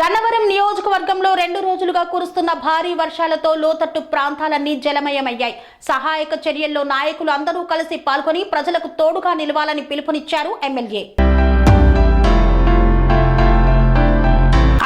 గన్నవరం నియోజకవర్గంలో రెండు రోజులుగా కురుస్తున్న భారీ వర్షాలతో లోతట్టు ప్రాంతాలన్నీ జలమయమయ్యాయి. సహాయక చర్యల్లో నాయకులు అందరూ కలిసి పాల్గొని ప్రజలకు తోడుగా నిలవాలని పిలుపునిచ్చారు ఎమ్మెల్యే.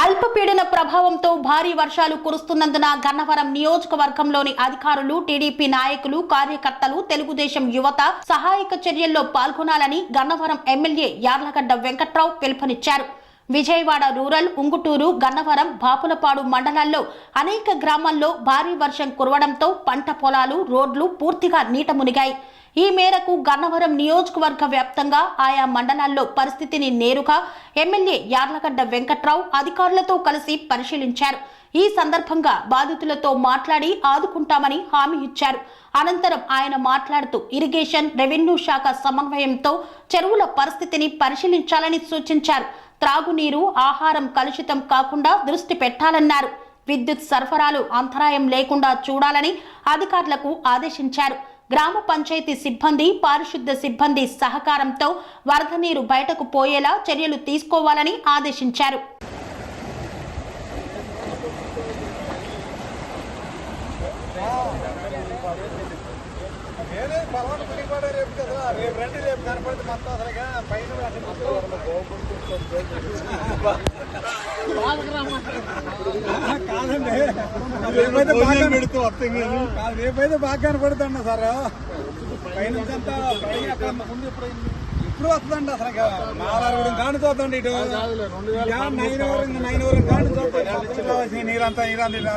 అల్పపీడన ప్రభావంతో భారీ వర్షాలు కురుస్తున్నందున గన్నవరం నియోజకవర్గంలోని అధికారులు టీడీపీ నాయకులు కార్యకర్తలు తెలుగుదేశం యువత సహాయక చర్యల్లో పాల్గొనాలని గన్నవరం ఎమ్మెల్యే యార్లగడ్డ వెంకట్రావు పిలుపునిచ్చారు. విజయవాడ రూరల్ ఉంగుటూరు గన్నవరం బాపులపాడు మండలాల్లో అనేక గ్రామాల్లో భారీ వర్షం కురవడంతో పంట పొలాలు రోడ్లు పూర్తిగా నీట మునిగాయి. ఈ మేరకు గన్నవరం నియోజకవర్గ వ్యాప్తంగా ఆయా మండలాల్లో పరిస్థితిని నేరుగా ఎమ్మెల్యే యార్లగడ్డ వెంకట్రావు అధికారులతో కలిసి పరిశీలించారు. ఈ సందర్భంగా బాధితులతో మాట్లాడి ఆదుకుంటామని హామీ ఇచ్చారు. అనంతరం ఆయన మాట్లాడుతూ ఇరిగేషన్ రెవెన్యూ శాఖ సమన్వయంతో చెరువుల పరిస్థితిని పరిశీలించాలని సూచించారు. త్రాగునీరు ఆహారం కలుషితం కాకుండా దృష్టి పెట్టాలన్నారు. విద్యుత్ సరఫరాలు అంతరాయం లేకుండా చూడాలని అధికారులకు ఆదేశించారు. గ్రామ పంచాయతీ సిబ్బంది పారిశుద్ధ సిబ్బంది సహకారంతో వరద నీరు బయటకు పోయేలా చర్యలు తీసుకోవాలని ఆదేశించారు. రేపు కాదండి రేపైతే బాగా పెడుతూ వస్తుంది కాదు రేపైతే బాగా కనపడుతుండ సార్ పైన అంతా ముందు ఇప్పుడు వస్తుందండి అసలు నాలుగు కాని చూద్దండి ఇటు నైన్ వరకు నైన్ వరకు కాని చూద్దాం నీరంతా నీరంతా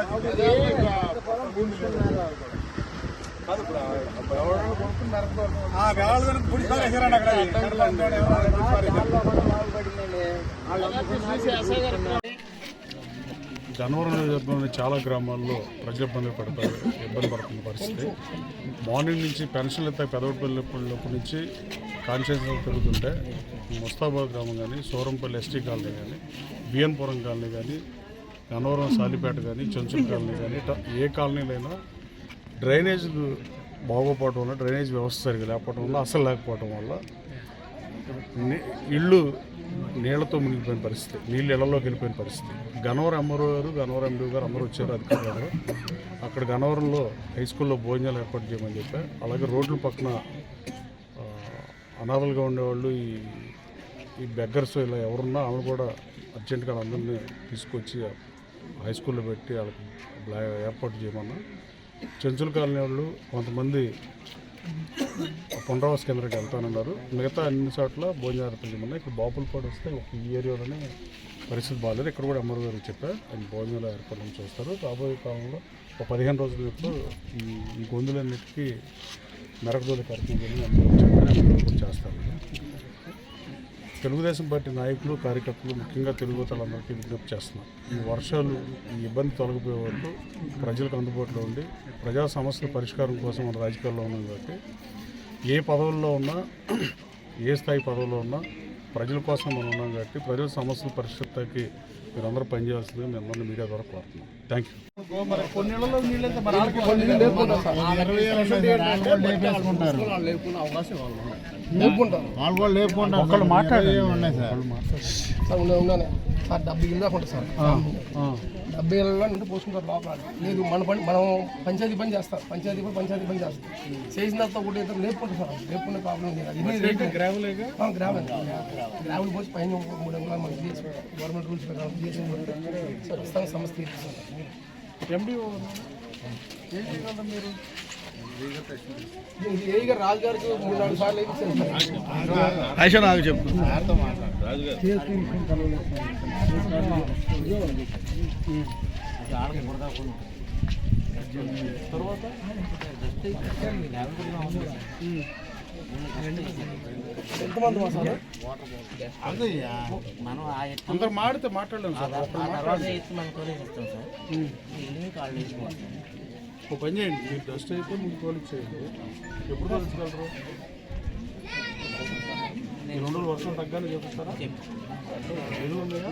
నియోజకవర్గంలోని చాలా గ్రామాల్లో ప్రజలు ఇబ్బంది పడతారు ఇబ్బంది పడుతున్న పరిస్థితి. మార్నింగ్ నుంచి పెన్షన్లు ఎత్తే పెదవపల్లిప్పటి నుంచి కాన్షియస్ పెరుగుతుంటే ముస్తాబాద్ గ్రామం కానీ సూరంపల్లి ఎస్టీ కాలనీ కానీ బిఎన్పురం కాలనీ కానీ గన్నవరం సాలిపేట కానీ చెంచుల కాలనీ కానీ ఏ కాలనీలైనా డ్రైనేజ్ బాగోపోవటం వల్ల డ్రైనేజ్ వ్యవస్థ సరిగా లేకపోవడం వల్ల అసలు లేకపోవటం వల్ల ఇళ్ళు నీళ్ళతో మునిగిపోయిన పరిస్థితి నీళ్ళు ఇళ్ళలోకి వెళ్ళిపోయిన పరిస్థితి. గనవర ఎంఆర్ఓ గారు గన్నవరం ఎండీ గారు అందరూ వచ్చారు అధికారులు గారు. అక్కడ గనవరంలో హై స్కూల్లో భోజనాలు ఏర్పాటు చేయమని చెప్పి అలాగే రోడ్ల పక్కన అనాథలుగా ఉండేవాళ్ళు ఈ ఈ బెగ్గర్స్ ఇలా ఎవరున్నా ఆమె కూడా అర్జెంటుగా అందరినీ తీసుకొచ్చి హై స్కూల్లో పెట్టి వాళ్ళకి బ్లా- ఏర్పాటు చేయమన్నా చెంచుల కాలనీ వాళ్ళు కొంతమంది పునరావాస కేంద్రానికి వెళ్తానన్నారు. మిగతా అన్ని చోట్ల భోజనం ఏర్పాటు చేయమన్నా ఇక్కడ బాపులపాడు వస్తే ఒక ఈ ఏరియాలోనే పరిస్థితి బాగాలేదు ఇక్కడ కూడా అమ్మరు గారు చెప్పారు. ఆయన భోజనాలు ఏర్పాటు చూస్తారు. రాబోయే కాలంలో ఒక పదిహేను రోజుల ఇప్పుడు ఈ ఈ గొంతులన్నిటికీ మెరకదోలి కార్యక్రమం అందరూ చెప్పారు అందరూ కూడా చేస్తారు. తెలుగుదేశం పార్టీ నాయకులు కార్యకర్తలు ముఖ్యంగా తెలుగు తలందరికీ విజ్ఞప్తి చేస్తున్నాం. ఈ వర్షాలు ఈ ఇబ్బంది తొలగిపోయే వరకు ప్రజలకు అందుబాటులో ఉండి ప్రజా సమస్యల పరిష్కారం కోసం మన రాజకీయాల్లో ఉన్నాం కాబట్టి ఏ పదవుల్లో ఉన్నా ఏ స్థాయి పదవుల్లో ఉన్నా ప్రజల కోసం మనం ఉన్నాం కాబట్టి ప్రజల సమస్యల పరిష్కృతకి మీరందరూ పనిచేయాల్సిందిగా మిమ్మల్ని మీడియా ద్వారా కోరుతున్నాం. థ్యాంక్ యూ లేకుండా మాట్లాడే ఉన్నాయి సార్? సార్ ఉన్నాయి సార్ డెబ్బై ఇల్లు దాకా ఉంటుంది సార్. డెబ్బై ఇళ్ళలో నుండి పోసుకుంటారు లోపల. లేదు మన పని మనం పంచాయతీ పని చేస్తాం. పంచాయతీ పని పంచాయతీ పని చేస్తాం. చేసిన తర్వాత ఒకటి ఇద్దరు లేపుకుంటాం సార్. లేపుకునే ప్రాబ్లం లేదు. Gravel gravel. పోసి పైన మూడు అంగుళాలు చేసి గవర్నమెంట్ రూల్స్ ప్రకారం చేసి ఎండిఓ ఏం చేయగలరు మీరు? ఇది ఏఈగా రాజు గారికి మూడు నాలుగు సార్లు ఐషా నాకు చెప్పు ఎంతమంది మనం అందరు మాడితే మాట్లాడలేము సార్ ఒక పని చేయండి. మీరు డస్ట్ అయితే మీకు తోలికి చేయండి ఎప్పుడు రెండు రోజులు వర్షం తగ్గాలని చెప్తారా ఎదురు ఉన్నాయా